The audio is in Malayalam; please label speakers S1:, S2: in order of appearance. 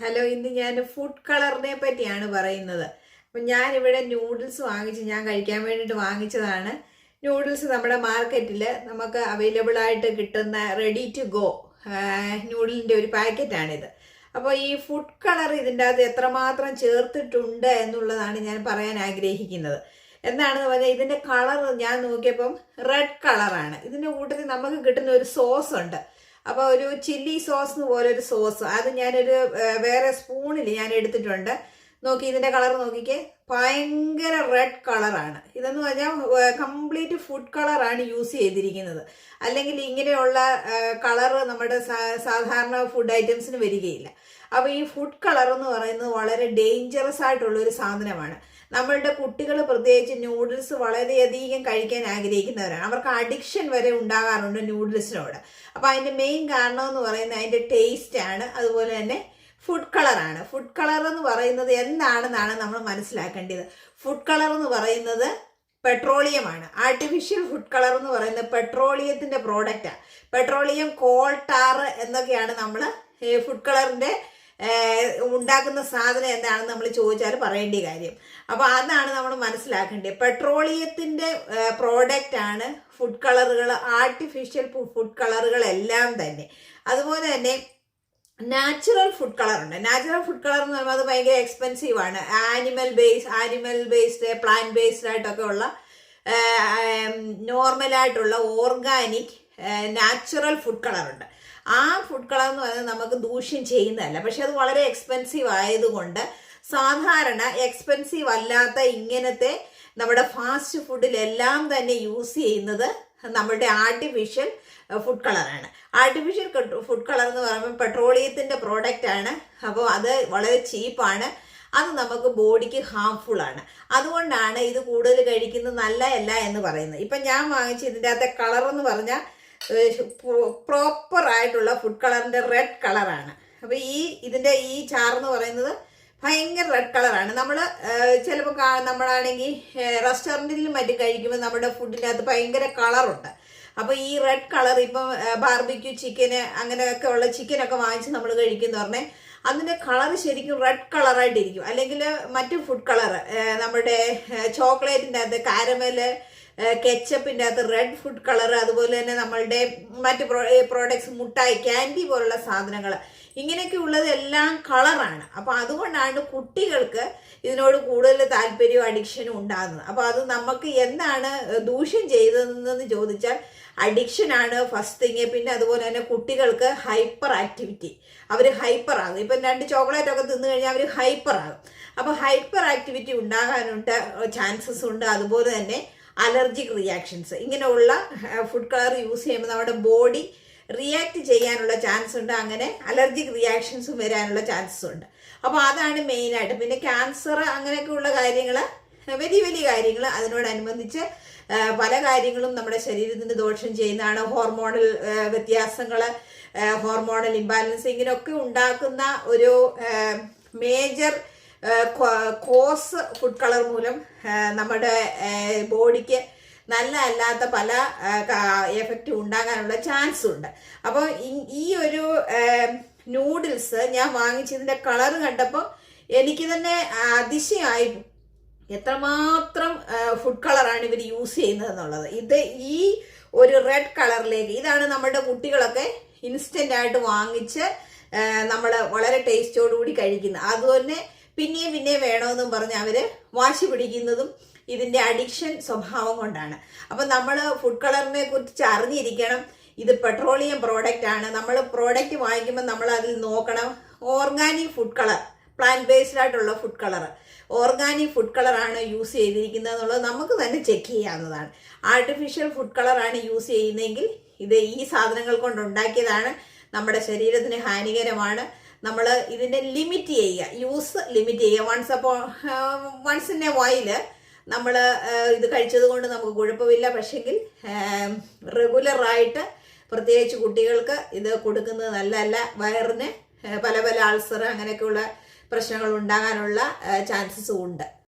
S1: ഹലോ ഇന്ന് ഞാൻ ഫുഡ് കളറിനെ പറ്റിയാണ് പറയുന്നത്. അപ്പം ഞാനിവിടെ നൂഡിൽസ് വാങ്ങിച്ച് ഞാൻ കഴിക്കാൻ വേണ്ടിയിട്ട് വാങ്ങിച്ചതാണ്. നൂഡിൽസ് നമ്മുടെ മാർക്കറ്റിൽ നമുക്ക് അവൈലബിൾ ആയിട്ട് കിട്ടുന്ന റെഡി ടു ഗോ നൂഡിലിന്റെ ഒരു പാക്കറ്റാണിത്. അപ്പോൾ ഈ ഫുഡ് കളർ ഇതിന്റെ അകത്ത് എത്രമാത്രം ചേർത്തിട്ടുണ്ട് എന്നുള്ളതാണ് ഞാൻ പറയാൻ ആഗ്രഹിക്കുന്നത്. എന്താണെന്ന് പറഞ്ഞാൽ ഇതിന്റെ കളർ ഞാൻ നോക്കിയപ്പം റെഡ് കളറാണ് ഇതിന്റെ കൂട്ടത്തിൽ നമുക്ക് കിട്ടുന്ന ഒരു സോസ് ഉണ്ട്. അപ്പോൾ ഒരു ചില്ലി സോസ് പോലെ ഒരു സോസ് അത് ഞാനൊരു വേറെ സ്പൂണിൽ ഞാൻ എടുത്തിട്ടുണ്ട്. നോക്കി ഇതിന്റെ കളർ നോക്കിക്കേ. ഭയങ്കര റെഡ് കളറാണ് ഇതെന്ന് പറഞ്ഞാൽ കംപ്ലീറ്റ് ഫുഡ് കളറാണ് യൂസ് ചെയ്തിരിക്കുന്നത്. അല്ലെങ്കിൽ ഇങ്ങനെയുള്ള കളർ നമ്മുടെ സാധാരണ ഫുഡ് ഐറ്റംസിന് വരികയില്ല. അപ്പോൾ ഈ ഫുഡ് കളർ എന്ന് പറയുന്നത് വളരെ ഡേഞ്ചറസ് ആയിട്ടുള്ള ഒരു സാധനമാണ്. നമ്മളുടെ കുട്ടികൾ പ്രത്യേകിച്ച് നൂഡിൽസ് വളരെയധികം കഴിക്കാൻ ആഗ്രഹിക്കുന്നവരാണ്. അവർക്ക് അഡിക്ഷൻ വരെ ഉണ്ടാകാറുണ്ട് നൂഡിൽസിനോട് അപ്പോൾ അതിന്റെ മെയിൻ കാരണം എന്ന് പറയുന്നത് അതിന്റെ ടേസ്റ്റാണ് അതുപോലെ തന്നെ ഫുഡ് കളറാണ് ഫുഡ് കളർ എന്ന് പറയുന്നത് എന്താണെന്നാണ് നമ്മൾ മനസ്സിലാക്കേണ്ടത്. ഫുഡ് കളർ എന്ന് പറയുന്നത് പെട്രോളിയമാണ് ആർട്ടിഫിഷ്യൽ ഫുഡ് കളർ എന്ന് പറയുന്നത് പെട്രോളിയത്തിന്റെ പ്രോഡക്റ്റാണ് പെട്രോളിയം കോൾ ടാർ എന്നൊക്കെയാണ് നമ്മൾ ഫുഡ് കളറിന്റെ ഉണ്ടാക്കുന്ന സാധനം എന്താണെന്ന് നമ്മൾ ചോദിച്ചാൽ പറയേണ്ട കാര്യം. അപ്പോൾ അതാണ് നമ്മൾ മനസ്സിലാക്കേണ്ടത്. പെട്രോളിയത്തിന്റെ പ്രോഡക്റ്റ് ആണ് ഫുഡ് കളറുകൾ ആർട്ടിഫിഷ്യൽ ഫുഡ് കളറുകളെല്ലാം തന്നെ. അതുപോലെ തന്നെ നാച്ചുറൽ ഫുഡ് കളർ ഉണ്ട്. നാച്ചുറൽ ഫുഡ് കളർ എന്ന് പറയുമ്പോൾ അത് ഭയങ്കര എക്സ്പെൻസീവ് ആണ്. Animal base animal based plant based ആയിട്ടൊക്കെ ഉള്ള നോർമലായിട്ടുള്ള ഓർഗാനിക് നാച്ചുറൽ ഫുഡ് കളർ ഉണ്ട്. ആ ഫുഡ് കളർ എന്ന് പറയുന്നത് നമുക്ക് ദൂഷ്യം ചെയ്യുന്നതല്ല. പക്ഷെ അത് വളരെ എക്സ്പെൻസീവ് ആയതുകൊണ്ട് സാധാരണ എക്സ്പെൻസീവ് അല്ലാത്ത ഇങ്ങനത്തെ നമ്മുടെ ഫാസ്റ്റ് ഫുഡിലെല്ലാം തന്നെ യൂസ് ചെയ്യുന്നത് നമ്മുടെ ആർട്ടിഫിഷ്യൽ ഫുഡ് കളറാണ് ആർട്ടിഫിഷ്യൽ ഫുഡ് കളർ എന്ന് പറയുമ്പോൾ പെട്രോളിയത്തിന്റെ പ്രോഡക്റ്റ് ആണ്. അപ്പോൾ അത് വളരെ ചീപ്പാണ് അത് നമുക്ക് ബോഡിക്ക് ഹാംഫുൾ ആണ്. അതുകൊണ്ടാണ് ഇത് കൂടുതൽ കഴിക്കുന്നത് നല്ലതല്ല എന്ന് പറയുന്നത്. ഇപ്പം ഞാൻ വാങ്ങിച്ച ഇതിന്റെ അകത്തെ കളർ എന്ന് പറഞ്ഞാൽ പ്രോപ്പർ ആയിട്ടുള്ള ഫുഡ് കളറിന്റെ റെഡ് കളറാണ് അപ്പോൾ ഈ ഇതിന്റെ ഈ ചാറെന്ന് പറയുന്നത് ഭയങ്കര റെഡ് കളറാണ് നമ്മൾ ചിലപ്പോൾ കാ നമ്മളാണെങ്കിൽ റെസ്റ്റോറന്റിലും മറ്റും കഴിക്കുമ്പോൾ നമ്മുടെ ഫുഡിന്റെ അകത്ത് ഭയങ്കര കളറുണ്ട് അപ്പോൾ ഈ റെഡ് കളർ ഇപ്പം ബാർബിക്യൂ ചിക്കന് അങ്ങനെയൊക്കെ ഉള്ള ചിക്കനൊക്കെ വാങ്ങിച്ച് നമ്മൾ കഴിക്കുന്ന പറഞ്ഞാൽ അതിന്റെ കളർ ശരിക്കും റെഡ് കളറായിട്ടിരിക്കും അല്ലെങ്കിൽ മറ്റു ഫുഡ് കളർ നമ്മുടെ ചോക്ലേറ്റിന്റെ അകത്ത് കാരമൽ കെച്ചപ്പിന്റെ അകത്ത് റെഡ് ഫുഡ് കളർ അതുപോലെ തന്നെ നമ്മളുടെ മറ്റ് പ്രോഡക്ട്സ് മുട്ടായി ക്യാൻഡി പോലുള്ള സാധനങ്ങൾ ഇങ്ങനെയൊക്കെ ഉള്ളതെല്ലാം കളറാണ് അപ്പോൾ അതുകൊണ്ടാണ് കുട്ടികൾക്ക് ഇതിനോട് കൂടുതൽ താല്പര്യവും അഡിക്ഷനും ഉണ്ടാകുന്നത്. അപ്പോൾ അത് നമുക്ക് എന്താണ് ദൂഷ്യം ചെയ്തതെന്ന് ചോദിച്ചാൽ അഡിക്ഷനാണ് ഫസ്റ്റ് തിങ് പിന്നെ അതുപോലെ തന്നെ കുട്ടികൾക്ക് ഹൈപ്പർ ആക്ടിവിറ്റി അവർ ഹൈപ്പർ ആകും. ഇപ്പം രണ്ട് ചോക്ലേറ്റ് ഒക്കെ തിന്നു കഴിഞ്ഞാൽ അവർ ഹൈപ്പർ ആകും. അപ്പോൾ ഹൈപ്പർ ആക്ടിവിറ്റി ഉണ്ടാകാനുണ്ട് ചാൻസസ് ഉണ്ട്. അതുപോലെ തന്നെ അലർജിക് റിയാക്ഷൻസ് ഇങ്ങനെയുള്ള ഫുഡ് കളർ യൂസ് ചെയ്യുമ്പോൾ നമ്മുടെ ബോഡി റിയാക്ട് ചെയ്യാനുള്ള ചാൻസ് ഉണ്ട്. അങ്ങനെ അലർജിക് റിയാക്ഷൻസും വരാനുള്ള ചാൻസസ് ഉണ്ട്. അപ്പോൾ അതാണ് മെയിനായിട്ട് പിന്നെ ക്യാൻസർ അങ്ങനെയൊക്കെയുള്ള കാര്യങ്ങൾ വലിയ വലിയ കാര്യങ്ങൾ അതിനോടനുബന്ധിച്ച് പല കാര്യങ്ങളും നമ്മുടെ ശരീരത്തിന് ദോഷം ചെയ്യുന്നതാണ്. ഹോർമോണൽ വ്യത്യാസങ്ങൾ ഹോർമോണൽ ഇംബാലൻസ് ഇങ്ങനെയൊക്കെ ഉണ്ടാക്കുന്ന ഒരു മേജർ കോസ് ഫുഡ് കളർ മൂലം നമ്മുടെ ബോഡിക്ക് നല്ല അല്ലാത്ത പല എഫക്റ്റ് ഉണ്ടാകാനുള്ള ചാൻസ് ഉണ്ട് അപ്പോൾ ഈ ഒരു നൂഡിൽസ് ഞാൻ വാങ്ങിച്ചതിന്റെ കളർ കണ്ടപ്പോൾ എനിക്ക് തന്നെ അതിശയമായി എത്രമാത്രം ഫുഡ് കളറാണ് ഇവർ യൂസ് ചെയ്യുന്നത് എന്നുള്ളത് ഇത് ഈ ഒരു റെഡ് കളറിലേക്ക് ഇതാണ് നമ്മുടെ കുട്ടികളൊക്കെ ഇൻസ്റ്റന്റ് ആയിട്ട് വാങ്ങിച്ച് നമ്മൾ വളരെ ടേസ്റ്റോടുകൂടി കഴിക്കുന്നത്. അതുപോലെ പിന്നെയും പിന്നെയും വേണമെന്നും പറഞ്ഞ് അവർ വാശി പിടിക്കുന്നതും ഇതിന്റെ അഡിക്ഷൻ സ്വഭാവം കൊണ്ടാണ്. അപ്പം നമ്മൾ ഫുഡ് കളറിനെ കുറിച്ച് അറിഞ്ഞിരിക്കണം. ഇത് പെട്രോളിയം പ്രോഡക്റ്റ് ആണ്. നമ്മൾ പ്രോഡക്റ്റ് വാങ്ങിക്കുമ്പോൾ നമ്മൾ അതിൽ നോക്കണം. Organic food colour plant based ആയിട്ടുള്ള ഫുഡ് കളർ ഓർഗാനിക് ഫുഡ് കളറാണ് യൂസ് ചെയ്തിരിക്കുന്നത് എന്നുള്ളത് നമുക്ക് തന്നെ ചെക്ക് ചെയ്യാവുന്നതാണ്. ആർട്ടിഫിഷ്യൽ ഫുഡ് കളറാണ് യൂസ് ചെയ്യുന്നതെങ്കിൽ ഇത് ഈ സാധനങ്ങൾ കൊണ്ട് ഉണ്ടാക്കിയതാണ്. നമ്മുടെ ശരീരത്തിന് ഹാനികരമാണ്. നമ്മൾ ഇതിന്റെ ലിമിറ്റ് ചെയ്യുക. യൂസ് ലിമിറ്റ് ചെയ്യുക. വൺസ് അപ്പോൾ വൺസ് ഇൻ എ വൈൽ നമ്മൾ ഇത് കഴിച്ചത് കൊണ്ട് നമുക്ക് കുഴപ്പമില്ല. പക്ഷെങ്കിൽ റെഗുലറായിട്ട് പ്രത്യേകിച്ച് കുട്ടികൾക്ക് ഇത് കൊടുക്കുന്നത് നല്ലതല്ല. വയറിന് പല പല ആൾസർ അങ്ങനെയൊക്കെയുള്ള പ്രശ്നങ്ങൾ ഉണ്ടാകാനുള്ള ചാൻസസും ഉണ്ട്.